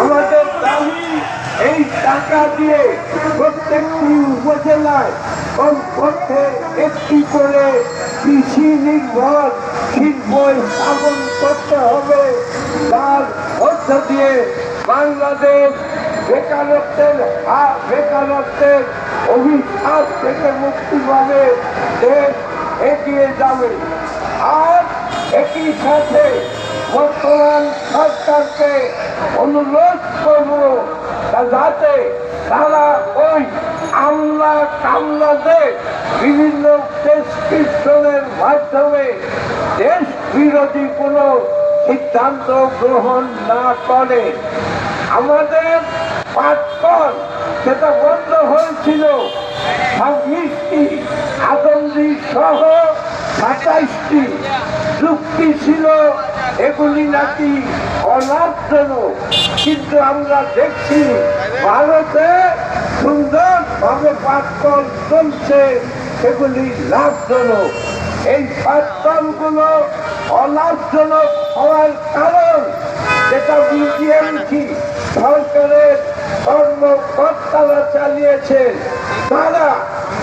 আমাদের দাবি এই টাকা দিয়ে প্রত্যেকটি উপজেলায় কমপক্ষে একটি করে কৃষি নির্ভর শিল্প স্থাপন করতে হবে। তার মধ্য দিয়ে বাংলাদেশ বেকারত্বের বেকারত্বের অভিশাপ থেকে মুক্তি পাবে, দেশ এগিয়ে যাবে। আর একই সাথে বর্তমান অনুরোধ করব। যাতে তারা ওই আমলা কামলাদের বিভিন্ন প্রেসক্রিপশনের মাধ্যমে দেশ বিরোধী কোনো সিদ্ধান্ত গ্রহণ না করে। আমাদের পাটকল সেটা বন্ধ হয়েছিল, ছাব্বিশটি আদমজি সহ সাতাইশটি চুক্তি ছিল। এগুলি নাকি অলাভজনক। কিন্তু আমরা দেখছি ভারতে সুন্দরভাবে পাটকল চলছে সেগুলি লাভজনক। এই পাটকলগুলো অলাভজনক হওয়ার কারণ যেটা বিজিএমসি সরকারের কর্মকর্তারা চালিয়েছেন। তারা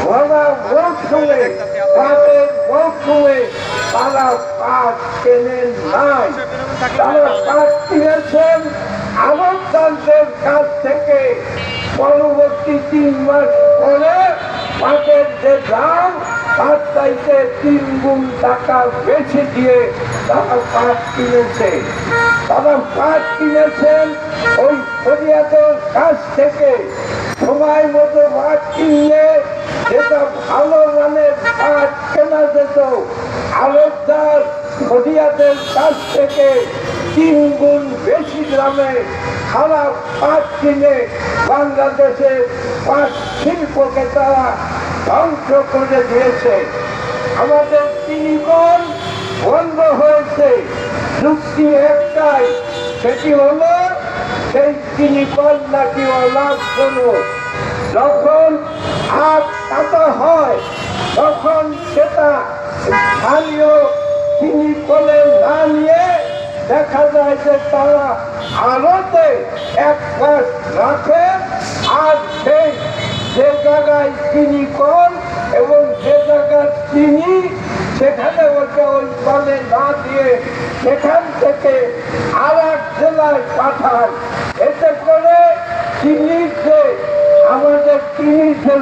ঘোড়া মৌসুমে পাটের মৌসুমে তারা পাট কেনেন তারা পাট কিনেছেন আমন্ত্রণের কাছ থেকে পরবর্তী তিন মাস পরে পাটের যে দাম তার চাইতে গুণ টাকা বেশি দিয়ে তারা পাট কিনেছে তারা পাট কিনেছেন ওই ফরিয়াদের কাছ থেকে সময় মতো পাট কিনলে যেটা ভালো মানের পাট কেনা যেত আলোকদার ফরিয়াদের কাছ থেকে তিন গুণ বেশি গ্রামে খারাপ পাট কিনে বাংলাদেশের পাট শিল্পকে তারা ধ্বংস করে দিয়েছে। আমাদের তিনগণ বন্ধ হয়েছে। যুক্তি একটাই, সেটি হলো সেই তিনগণ নাকি অলাভজনক যখন হাত কাটা হয় স্থানীয় তিনি বলে না নিয়ে দেখা যায় যে তারা আলোতে এক মাস রাখে আর সেই যে জায়গায় চিনি কম এবং যে জায়গায় চিনি সেখানে ওটা ওই বলে না দিয়ে সেখান থেকে আর এক জেলায় পাঠায়। এতে করে চিনির যে আমাদের চিনির যে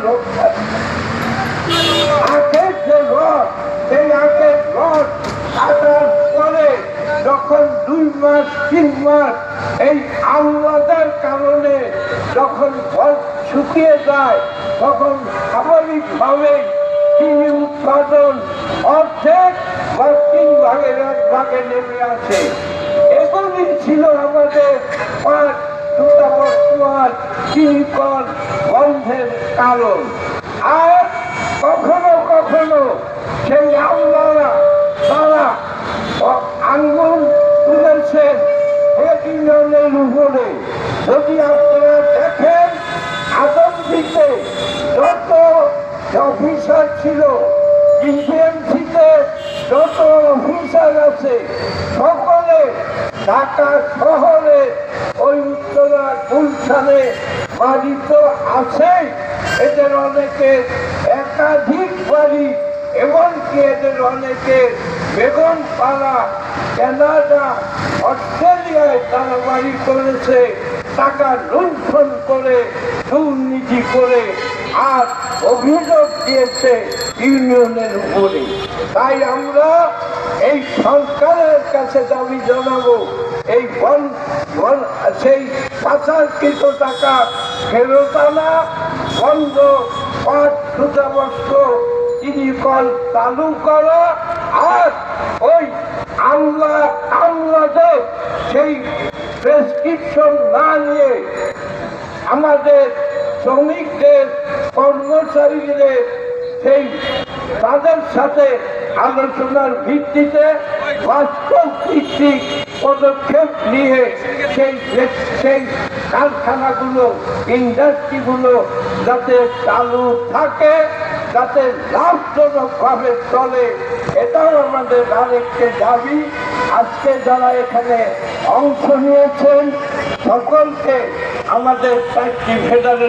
আখের যে রস সেই আখের রস কাটার পরে যখন তিন মাস এই আমলাদের কারণে যখন ফল শুকিয়ে যায়, তখন স্বাভাবিকভাবে চিনি উৎপাদন অর্ধেক বা তিন ভাগের এক ভাগে নেমে আসে। এগুলি ছিল আমাদের পাঁচ দুটা বর্তমান বন্ধের কারণ। আর কখনো কখনো সেই আমলারা তারা আঙ্গুল তুলেছেন এক ইউনিয়নের উপরে যদি আপনারা দেখেন আদমদিতে যত অফিসার ছিল ইন্ডিএমসিতে যত অফিসার আছে, সকলে ঢাকা শহরে ওই উত্তরা গুলশানে বাড়ি তো আছেই। এদের অনেকে একাধিক বাড়ি, এমনকি এদের অনেকে বেগম পাড়া কানাডা অস্ট্রেলিয়ায় তারা বাড়ি করেছে, টাকা লুণ্ঠন করে, দুর্নীতি করে, আর অভিযোগ দিয়েছে ইউনিয়নের উপরে। তাই আমরা এই সরকারের কাছে দাবি জানাব, এই বন বন, সেই পাচারকৃত টাকা ফেরত আনা, বন্ধ পাঁচ সুতা বস্ত্র তিনি কল চালু করা আর ওই আমলা আমলাদের সেই প্রেসক্রিপশন না নিয়ে আমাদের শ্রমিকদের, কর্মচারীদের সেই তাদের সাথে আলোচনার ভিত্তিতে বাস্তব ভিত্তিক পদক্ষেপ নিয়ে সেই সেই কারখানাগুলো ইন্ডাস্ট্রিগুলো যাতে চালু থাকে। যাতে লাভজনকভাবে চলে, এটাও আমাদের আরেকটি দাবি। আজকে যারা এখানে অংশ নিয়েছেন, সকলকে আমাদের চারটি ফেডারেশন